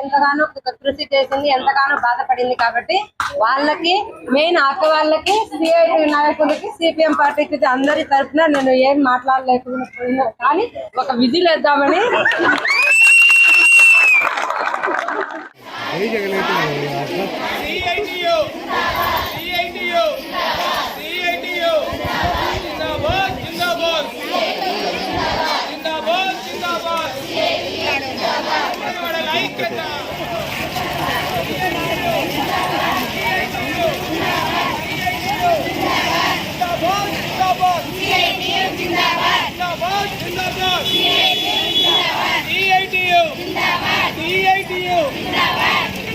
ఎంతగానో కృషి చేసింది ఎంతగానో బాధపడింది కాబట్టి వాళ్ళకి మెయిన్ అక్క వాళ్ళకి సిఐటి నాయకులకి సిపిఎం పార్టీకి అందరి తరఫున నేను ఏం మాట్లాడలేకపోయినా కానీ ఒక విధి వేద్దామని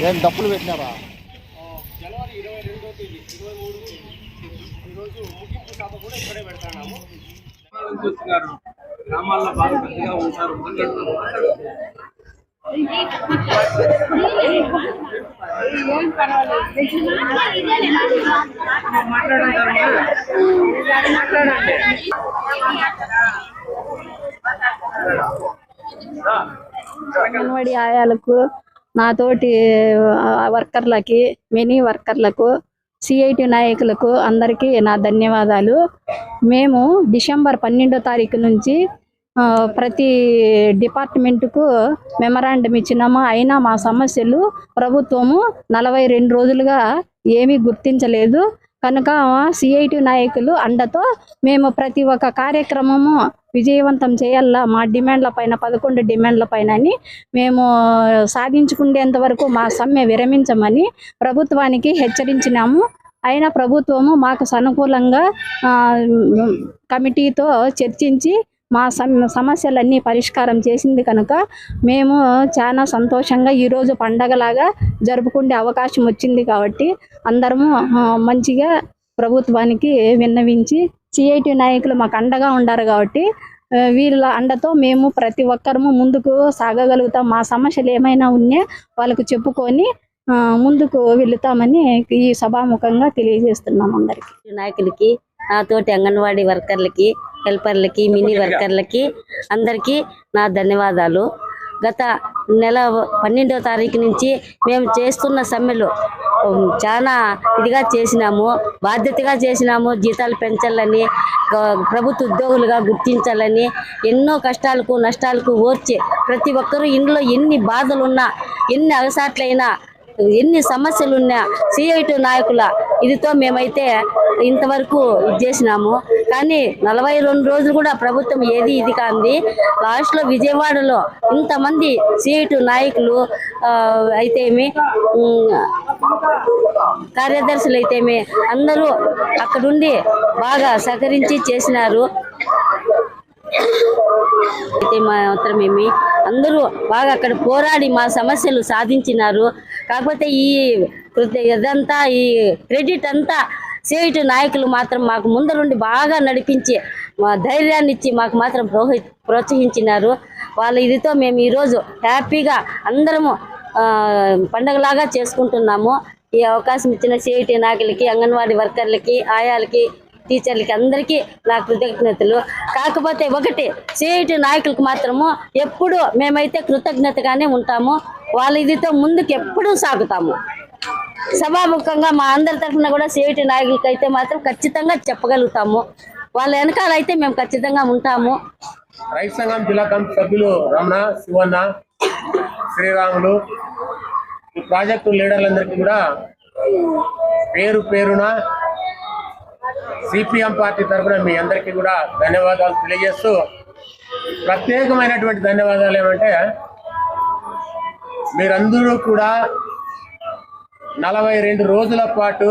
ఏం డప్పులు పెట్టినారా? జనవరి ఇరవై రెండో తేదీ ఇరవై మూడు ఈరోజు ముగింపు సభ కూడా ఇక్కడే పెడతాము చూస్తున్నారు గ్రామాల్లో బాగా పెద్దగా ఉంటారు అంగన్వాడీ ఆయాలకు నాతోటి వర్కర్లకి మినీ వర్కర్లకు సిఐటి నాయకులకు అందరికీ నా ధన్యవాదాలు. మేము డిసెంబర్ పన్నెండో తారీఖు నుంచి ప్రతి డిపార్ట్మెంట్కు మెమరాండం ఇచ్చినాము అయినా మా సమస్యలు ప్రభుత్వము నలభై రెండు రోజులుగా ఏమీ గుర్తించలేదు. కనుక సిఐటి నాయకులు అండతో మేము ప్రతి ఒక్క కార్యక్రమము విజయవంతం చేయాలా? మా డిమాండ్ల పైన పదకొండు డిమాండ్ల పైన అని మేము సాధించుకునేంత వరకు మా సమ్మె విరమించమని ప్రభుత్వానికి హెచ్చరించినాము. అయినా ప్రభుత్వము మాకు సానుకూలంగా కమిటీతో చర్చించి మా సమస్యలన్నీ పరిష్కారం చేసింది కనుక మేము చాలా సంతోషంగా ఈరోజు పండగలాగా జరుపుకునే అవకాశం వచ్చింది కాబట్టి అందరము మంచిగా ప్రభుత్వానికి విన్నవించి సిఐటి నాయకులు మాకు అండగా ఉండారు కాబట్టి వీళ్ళ అండతో మేము ప్రతి ఒక్కరము ముందుకు సాగగలుగుతాం. మా సమస్యలు ఏమైనా ఉన్నా వాళ్ళకు చెప్పుకొని ముందుకు వెళుతామని ఈ సభాముఖంగా తెలియజేస్తున్నాం అందరికీ. నాయకులకి నాతోటి అంగన్వాడీ వర్కర్లకి హెల్పర్లకి మినీ వర్కర్లకి అందరికీ నా ధన్యవాదాలు. గత నెల పన్నెండవ తారీఖు నుంచి మేము చేస్తున్న సమ్మెలు చాలా ఇదిగా చేసినాము బాధ్యతగా చేసినాము జీతాలు పెంచాలని ప్రభుత్వ ఉద్యోగులుగా గుర్తించాలని ఎన్నో కష్టాలకు నష్టాలకు ఓర్చి ప్రతి ఒక్కరూ ఇంట్లో ఎన్ని బాధలున్నా ఎన్ని అగసాట్లైనా ఎన్ని సమస్యలు ఉన్నా సిఐటి నాయకుల ఇదితో మేమైతే ఇంతవరకు ఇది చేసినాము. కానీ నలభై రెండు రోజులు కూడా ప్రభుత్వం ఏది ఇది కాంది. లాస్ట్లో విజయవాడలో ఇంతమంది సిఐటి నాయకులు అయితేమి కార్యదర్శులు అయితేమి అందరూ అక్కడుండి బాగా సహకరించి చేసినారు. అయితే మాత్రమేమి అందరూ బాగా అక్కడ పోరాడి మా సమస్యలు సాధించినారు. కాకపోతే ఈ కృత ఇదంతా ఈ క్రెడిట్ అంతా సేటు నాయకులు మాత్రం మాకు ముందరుండి బాగా నడిపించి మా ధైర్యాన్ని ఇచ్చి మాకు మాత్రం ప్రోహి ప్రోత్సహించినారు. వాళ్ళ ఇదితో మేము ఈరోజు హ్యాపీగా అందరము పండగలాగా చేసుకుంటున్నాము. ఈ అవకాశం ఇచ్చిన సిఐటి నాయకులకి అంగన్వాడీ వర్కర్లకి ఆయాలకి టీచర్లకి అందరికీ నా కృతజ్ఞతలు. కాకపోతే ఒకటి సిఐటి నాయకులకు మాత్రము ఎప్పుడు మేమైతే కృతజ్ఞతగానే ఉంటాము వాళ్ళ ఇదితో ముందుకు ఎప్పుడూ సాగుతాము. సభాముఖంగా మా అందరి తరఫున కూడా సిఐటి నాయకులకి అయితే మాత్రం ఖచ్చితంగా చెప్పగలుగుతాము. వాళ్ళ వెనకాల అయితే మేము ఖచ్చితంగా ఉంటాము. రైతు సంఘం జిల్లా కమిటీ సభ్యులు రమణ శివన్న శ్రీరాములు ఈ ప్రాజెక్టు లీడర్లందరికీ కూడా పేరు పేరున సిపిఎం పార్టీ తరఫున మీ అందరికీ కూడా ధన్యవాదాలు తెలియజేస్తూ ప్రత్యేకమైనటువంటి ధన్యవాదాలు ఏమంటే మీరందరూ కూడా నలభై రెండు రోజుల పాటు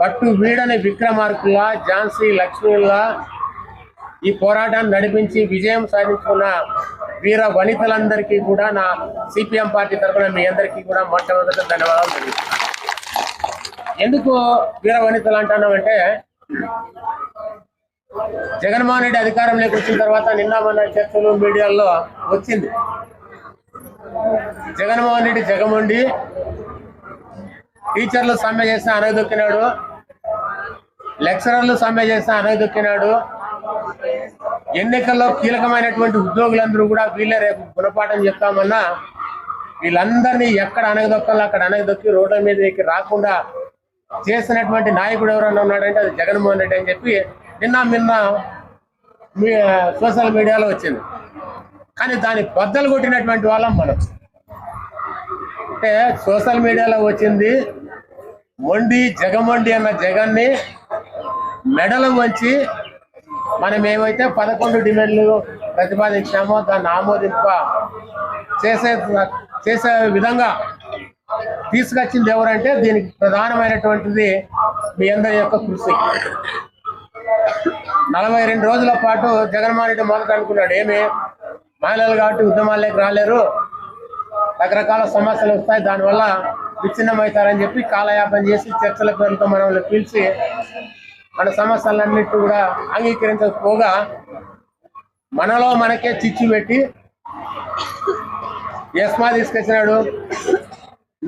పట్టు వీడని విక్రమార్కుల ఝాన్సీ లక్ష్మణుల ఈ పోరాటాన్ని నడిపించి విజయం సాధించుకున్న వీర వనితలందరికీ కూడా నా సిపిఎం పార్టీ తరఫున మీ అందరికీ కూడా మొట్టమొదటి ధన్యవాదాలు తెలియజేస్తాను ఎందుకు వీర వనితలు అంటున్నామంటే జగన్మోహన్ రెడ్డి అధికారంలోకి వచ్చిన తర్వాత నిన్న మన చర్చలు మీడియాల్లో వచ్చింది. జగన్మోహన్ రెడ్డి జగముండి టీచర్లు సమ్మె చేస్తే అనగదొక్కినాడు లెక్చరర్లు సమ్మె చేస్తే అనగదొక్కినాడు ఎన్నికల్లో కీలకమైనటువంటి ఉద్యోగులందరూ కూడా వీళ్ళే రేపు గుణపాఠం చెప్తామన్నా వీళ్ళందరినీ ఎక్కడ అనగదొక్కాలో అక్కడ అనగదొక్కి రోడ్ల మీదకి రాకుండా చేసినటువంటి నాయకుడు ఎవరైనా ఉన్నాడంటే అది జగన్మోహన్ రెడ్డి అని చెప్పి నిన్న నిన్న మీ సోషల్ మీడియాలో వచ్చింది. కానీ దాన్ని బద్దలు కొట్టినటువంటి వాళ్ళం మనం. అంటే సోషల్ మీడియాలో వచ్చింది మొండి జగమొండి అన్న జగన్ని మెడలు వంచి మనం ఏమైతే పదకొండు డిమాండ్లు ప్రతిపాదించామో దాన్ని ఆమోదింప చేసే చేసే విధంగా తీసుకొచ్చింది ఎవరంటే దీనికి ప్రధానమైనటువంటిది మీ అందరి యొక్క కృషి. నలభై రెండు రోజుల పాటు జగన్మోహన్ రెడ్డి మొదట అనుకున్నాడు ఏమి? మహిళలు కాబట్టి ఉద్యమాల్లోకి రాలేరు. రకరకాల సమస్యలు వస్తాయి దానివల్ల విచ్ఛిన్నమవుతారని చెప్పి కాలయాపన చేసి చర్చల పేరుతో మనల్ని పిలిచి మన సమస్యలన్నిటి కూడా అంగీకరించకపోగా మనలో మనకే చిచ్చు పెట్టి ఎస్మా తీసుకొచ్చినాడు.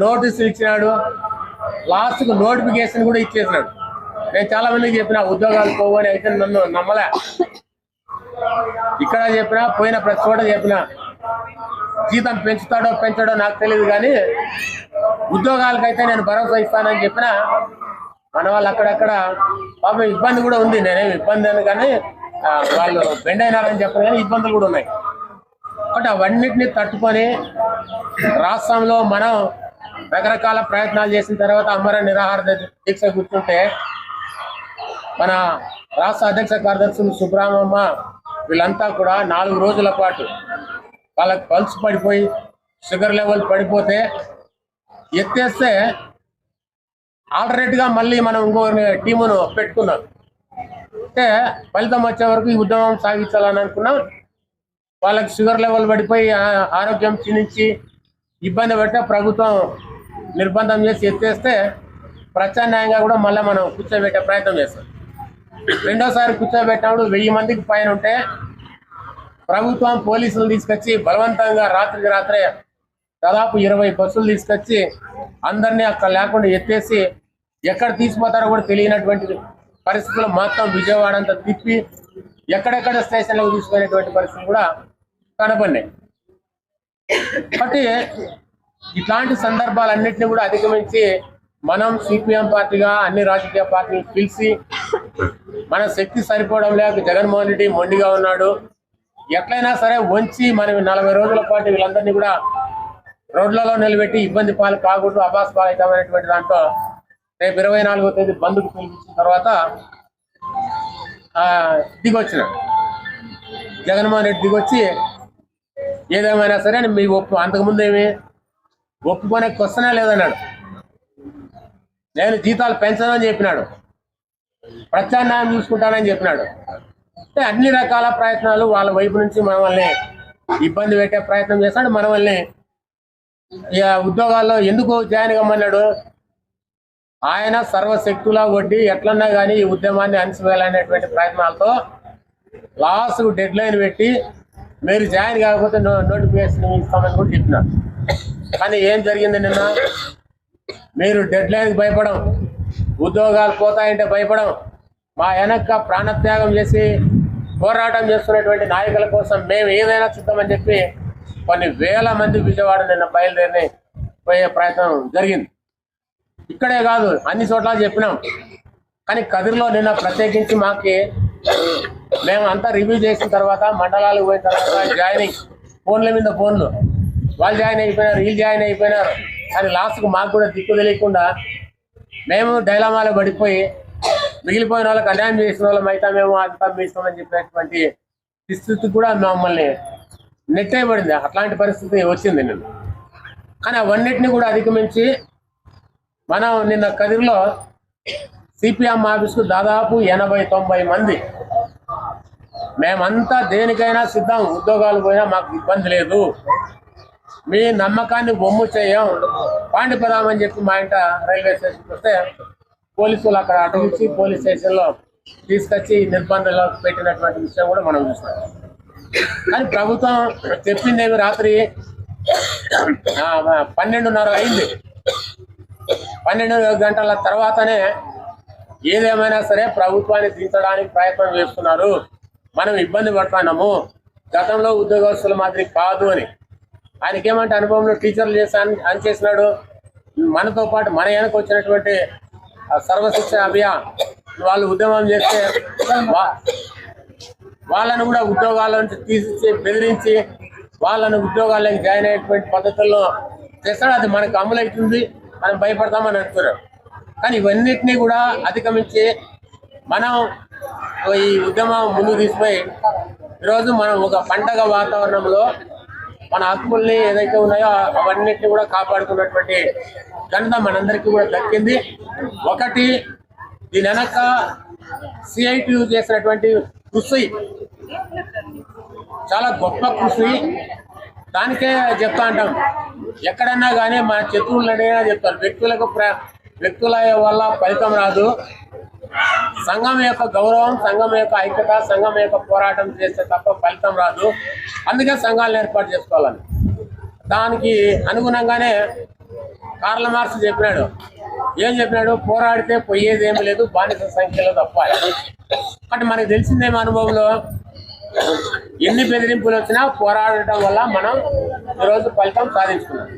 నోటీసులు ఇచ్చినాడు. లాస్ట్కు నోటిఫికేషన్ కూడా ఇచ్చేసినాడు. నేను చాలా మందికి చెప్పిన ఉద్యోగాలు పోవని అయితే నన్ను నమ్మలే. ఇక్కడ చెప్పినా పోయిన ప్రతి చోట చెప్పిన జీతం పెంచుతాడో పెంచాడో నాకు తెలియదు కానీ ఉద్యోగాలకైతే నేను భరోసా ఇస్తానని చెప్పిన మన వాళ్ళు అక్కడక్కడ పాపం ఇబ్బంది కూడా ఉంది. నేనేమి ఇబ్బంది అని కానీ వాళ్ళు బెండ్ అయినారని చెప్పిన కానీ ఇబ్బందులు కూడా ఉన్నాయి. కాబట్టి అవన్నిటిని తట్టుకొని రాష్ట్రంలో మనం రకరకాల ప్రయత్నాలు చేసిన తర్వాత అమర నిరాహార దీక్ష గుర్తుంటే మన రాష్ట్ర అధ్యక్ష కార్యదర్శులు సుబ్రహ్మమ్మ వీళ్ళంతా కూడా నాలుగు రోజుల పాటు వాళ్ళకి పల్స్ పడిపోయి షుగర్ లెవెల్ పడిపోతే ఎత్తేస్తే ఆల్టర్నేట్గా మళ్ళీ మనం ఇంకో టీమును పెట్టుకున్నాం. అంటే ఫలితం వచ్చే వరకు ఈ ఉద్యమం సాగించాలని అనుకున్నాం. వాళ్ళకి షుగర్ లెవెల్ పడిపోయి ఆరోగ్యం క్షీణించి ఇబ్బంది పడితే ప్రభుత్వం నిర్బంధం చేసి ఎత్తేస్తే ప్రత్యామ్నాయంగా కూడా మళ్ళీ మనం కూర్చోబెట్టే ప్రయత్నం చేస్తాం. రెండోసారి కూర్చోబెట్టినప్పుడు వెయ్యి మందికి పైన ఉంటే ప్రభుత్వం పోలీసులు తీసుకొచ్చి బలవంతంగా రాత్రికి రాత్రే దాదాపు ఇరవై బస్సులు తీసుకొచ్చి అందరినీ అక్కడ లేకుండా ఎత్తేసి ఎక్కడ తీసుకుపోతారో కూడా తెలియనటువంటి పరిస్థితులు మొత్తం విజయవాడ అంతా తిప్పి ఎక్కడెక్కడ స్టేషన్లకు తీసుకునేటువంటి పరిస్థితులు కూడా కనపడినాయి. కాబట్టి ఇట్లాంటి సందర్భాలన్నింటినీ కూడా అధిగమించి మనం సిపిఎం పార్టీగా అన్ని రాజకీయ పార్టీలు పిలిచి మన శక్తి సరిపోవడం లేక జగన్మోహన్ రెడ్డి మొండిగా ఉన్నాడు. ఎట్లయినా సరే వంచి మనం నలభై రోజుల పాటు వీళ్ళందరినీ కూడా రోడ్లలో నిలబెట్టి ఇబ్బంది పాలు కాకూడదు అబాస్ పాలవుతామనేటువంటి దాంట్లో రేపు ఇరవై నాలుగో తేదీ బంధుకు పిలిపించిన తర్వాత ఆ, దిగొచ్చిన. జగన్మోహన్ రెడ్డి దిగొచ్చి ఏదేమైనా సరే అని మీ ఒప్పు అంతకుముందు ఏమి ఒప్పుకునే క్వశ్చనే లేదన్నాడు. నేను జీతాలు పెంచనని చెప్పినాడు. ప్రత్యామ్నాయం చూసుకుంటానని చెప్పినాడు. అంటే అన్ని రకాల ప్రయత్నాలు వాళ్ళ వైపు నుంచి మనల్ని ఇబ్బంది పెట్టే ప్రయత్నం చేస్తాడు మనల్ని ఇక ఉద్యోగాల్లో ఎందుకు జాయిన్ కమ్మన్నాడు ఆయన సర్వశక్తులా వడ్డీ ఎట్లన్నా కానీ ఈ ఉద్యమాన్ని అణిచివేయాలనేటువంటి ప్రయత్నాలతో లాస్ట్ డెడ్ లైన్ పెట్టి మీరు జాయిన్ కాకపోతే నో నోటిఫికేషన్ ఇస్తామని కూడా చెప్పినారు కానీ ఏం జరిగింది నిన్న? మీరు డెడ్ లైన్కి భయపడం ఉద్యోగాలు పోతాయంటే భయపడం మా వెనక ప్రాణత్యాగం చేసి పోరాటం చేస్తున్నటువంటి నాయకుల కోసం మేము ఏదైనా చూద్దామని చెప్పి కొన్ని వేల మంది విజయవాడ నిన్న బయలుదేరి పోయే ప్రయత్నం జరిగింది. ఇక్కడే కాదు అన్ని చోట్ల చెప్పినాం. కానీ కదిరిలో నిన్న ప్రత్యేకించి మాకి మేము అంతా రివ్యూ చేసిన తర్వాత మండలాలకు పోయిన తర్వాత జాయినింగ్ ఫోన్ల మీద ఫోన్లు. వాళ్ళు జాయిన్ అయిపోయినారు వీళ్ళు జాయిన్ అయిపోయినారు. కానీ లాస్ట్కు మాకు కూడా దిక్కు తెలియకుండా మేము డైలామాలో పడిపోయి మిగిలిపోయిన వాళ్ళకి అన్యాయం చేసిన వాళ్ళం అయితే మేము అంతా మీ చెప్పినటువంటి స్థితి కూడా మమ్మల్ని నెట్టేయబడింది. అట్లాంటి పరిస్థితి వచ్చింది నేను కానీ అవన్నిటిని కూడా అధిగమించి మనం నిన్న కదిరిలో సిపిఎం ఆఫీస్కు దాదాపు ఎనభై తొంభై మంది మేమంతా దేనికైనా సిద్ధం ఉద్యోగాలు పోయినా మాకు ఇబ్బంది లేదు. మీ నమ్మకాన్ని బొమ్ము చేయం. అని చెప్పి మా ఇంట రైల్వే స్టేషన్కి వస్తే పోలీసులు అక్కడ అటగించి పోలీస్ స్టేషన్లో తీసుకొచ్చి నిర్బంధంలో పెట్టినటువంటి విషయం కూడా మనం చూస్తాం కానీ ప్రభుత్వం చెప్పిందేమి రాత్రి? పన్నెండున్నర అయింది. పన్నెండు గంటల తర్వాతనే ఏదేమైనా సరే ప్రభుత్వాన్ని దించడానికి ప్రయత్నం చేస్తున్నారు. మనం ఇబ్బంది పడుతున్నాము. గతంలో ఉద్యోగస్తుల మాదిరి కాదు అని. ఆయనకి ఏమంటే అనుభవంలో టీచర్లు చేసి అని చేసినాడు. మనతో పాటు మన వెనక వచ్చినటువంటి సర్వశిక్ష అభియాన్ వాళ్ళు ఉద్యమం చేస్తే వాళ్ళను కూడా ఉద్యోగాల నుంచి తీసి బెదిరించి వాళ్ళను ఉద్యోగాలకు జాయిన్ అయ్యేటువంటి పద్ధతుల్లో చేస్తాడు. అది మనకు అమలవుతుంది మనం భయపడతామని అంటున్నారు కానీ ఇవన్నిటినీ కూడా అధిగమించి మనం ఈ ఉద్యమం ముందు తీసుకుపోయి ఈరోజు మనం ఒక పండగ వాతావరణంలో మన హక్కుల్ని ఏదైతే ఉన్నాయో అవన్నిటిని కూడా కాపాడుకున్నటువంటి ఘనత మనందరికీ కూడా దక్కింది. ఒకటి దీని వెనక సిఐటి చేసినటువంటి కృషి. చాలా గొప్ప కృషి. దానికే చెప్తా అంటాం. ఎక్కడన్నా కానీ మన శత్రువులు అడిగినా చెప్తారు. వ్యక్తులకు ప్ర వ్యక్తుల వల్ల ఫలితం రాదు. సంఘం యొక్క గౌరవం సంఘం యొక్క ఐక్యత సంఘం యొక్క పోరాటం చేస్తే తప్ప ఫలితం రాదు. అందుకే సంఘాలను ఏర్పాటు చేసుకోవాలని. దానికి అనుగుణంగానే కార్ల మార్క్స్ చెప్పినాడు. ఏం చెప్పినాడు? పోరాడితే పోయేది ఏమి లేదు బానిస సంఖ్యలో తప్ప అంటే మనకు తెలిసిందేమో అనుభవంలో ఎన్ని బెదిరింపులు వచ్చినా పోరాడటం వల్ల మనం ఈరోజు ఫలితం సాధించుకున్నాం.